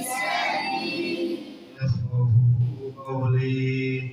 لساني يفقه قولي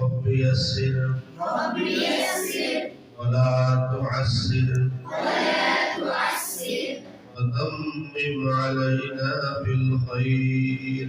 رب يسر ولا تعسر وتمم علينا بالخير